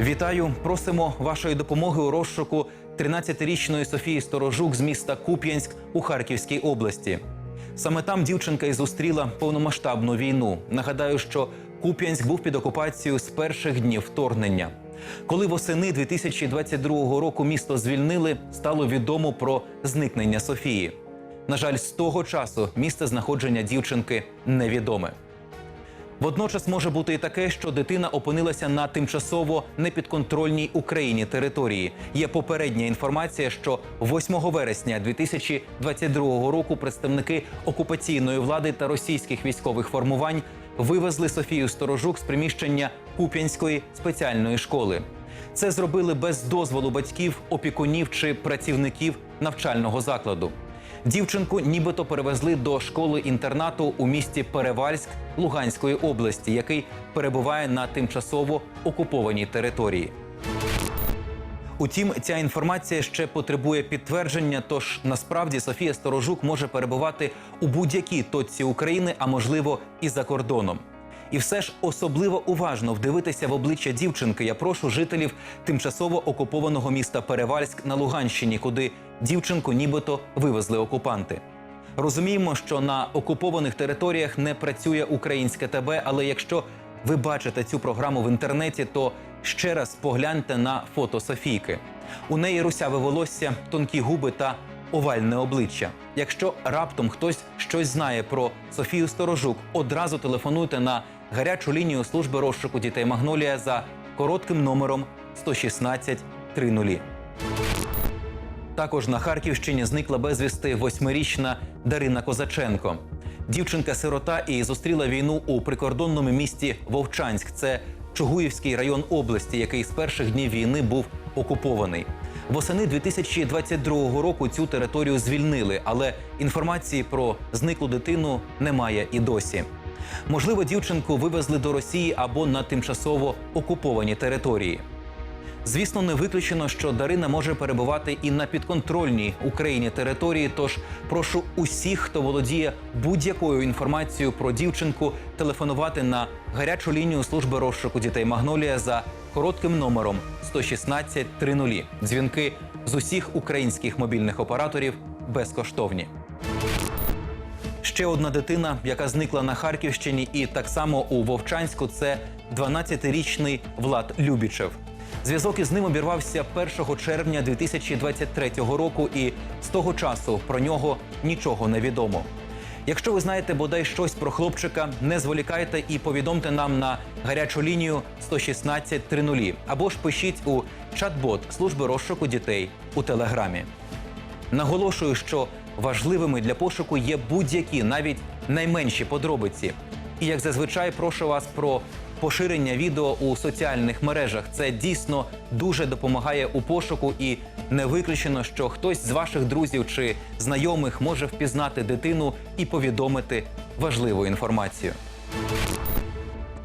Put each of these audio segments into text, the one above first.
Вітаю! Просимо вашої допомоги у розшуку 13-річної Софії Сторожук з міста Куп'янськ у Харківській області. Саме там дівчинка і зустріла повномасштабну війну. Нагадаю, що Куп'янськ був під окупацією з перших днів вторгнення. Коли восени 2022 року місто звільнили, стало відомо про зникнення Софії. На жаль, з того часу місце знаходження дівчинки невідоме. Водночас може бути і таке, що дитина опинилася на тимчасово непідконтрольній Україні території. Є попередня інформація, що 8 вересня 2022 року представники окупаційної влади та російських військових формувань вивезли Софію Сторожук з приміщення Куп'янської спеціальної школи. Це зробили без дозволу батьків, опікунів чи працівників навчального закладу. Дівчинку нібито перевезли до школи-інтернату у місті Перевальськ Луганської області, який перебуває на тимчасово окупованій території. Утім, ця інформація ще потребує підтвердження. Тож насправді Софія Сторожук може перебувати у будь-якій точці України, а можливо і за кордоном. І все ж особливо уважно вдивитися в обличчя дівчинки. Я прошу жителів тимчасово окупованого міста Перевальськ на Луганщині, куди дівчинку нібито вивезли окупанти. Розуміємо, що на окупованих територіях не працює українське ТБ, але якщо ви бачите цю програму в інтернеті, то ще раз погляньте на фото Софійки. У неї русяве волосся, тонкі губи та овальне обличчя. Якщо раптом хтось щось знає про Софію Сторожук, одразу телефонуйте на гарячу лінію служби розшуку дітей Магнолія за коротким номером 116 30. Також на Харківщині зникла безвісти восьмирічна Дарина Козаченко. Дівчинка-сирота і зустріла війну у прикордонному місті Вовчанськ. Це Чугуївський район області, який з перших днів війни був окупований. Восени 2022 року цю територію звільнили, але інформації про зниклу дитину немає і досі. Можливо, дівчинку вивезли до Росії або на тимчасово окуповані території. Звісно, не виключено, що Дарина може перебувати і на підконтрольній Україні території. Тож прошу усіх, хто володіє будь-якою інформацією про дівчинку, телефонувати на гарячу лінію служби розшуку дітей Магнолія за коротким номером 116 30. Дзвінки з усіх українських мобільних операторів безкоштовні. Ще одна дитина, яка зникла на Харківщині, і так само у Вовчанську, це 12-річний Влад Любічев. Зв'язок із ним обірвався 1 червня 2023 року, і з того часу про нього нічого не відомо. Якщо ви знаєте бодай щось про хлопчика, не зволікайте і повідомте нам на гарячу лінію 116 30 або ж пишіть у чат-бот служби розшуку дітей у телеграмі. Наголошую, що важливими для пошуку є будь-які, навіть найменші подробиці. І як зазвичай, прошу вас про поширення відео у соціальних мережах. Це дійсно дуже допомагає у пошуку, і не виключено, що хтось з ваших друзів чи знайомих може впізнати дитину і повідомити важливу інформацію.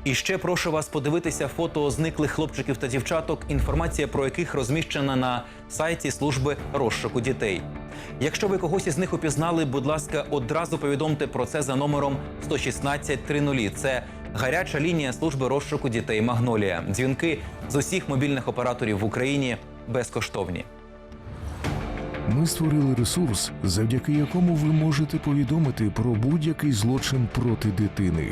І ще прошу вас подивитися фото зниклих хлопчиків та дівчаток, інформація про яких розміщена на сайті служби розшуку дітей. Якщо ви когось із них упізнали, будь ласка, одразу повідомте про це за номером 116 30. Це гаряча лінія служби розшуку дітей Магнолія. Дзвінки з усіх мобільних операторів в Україні безкоштовні. Ми створили ресурс, завдяки якому ви можете повідомити про будь-який злочин проти дитини.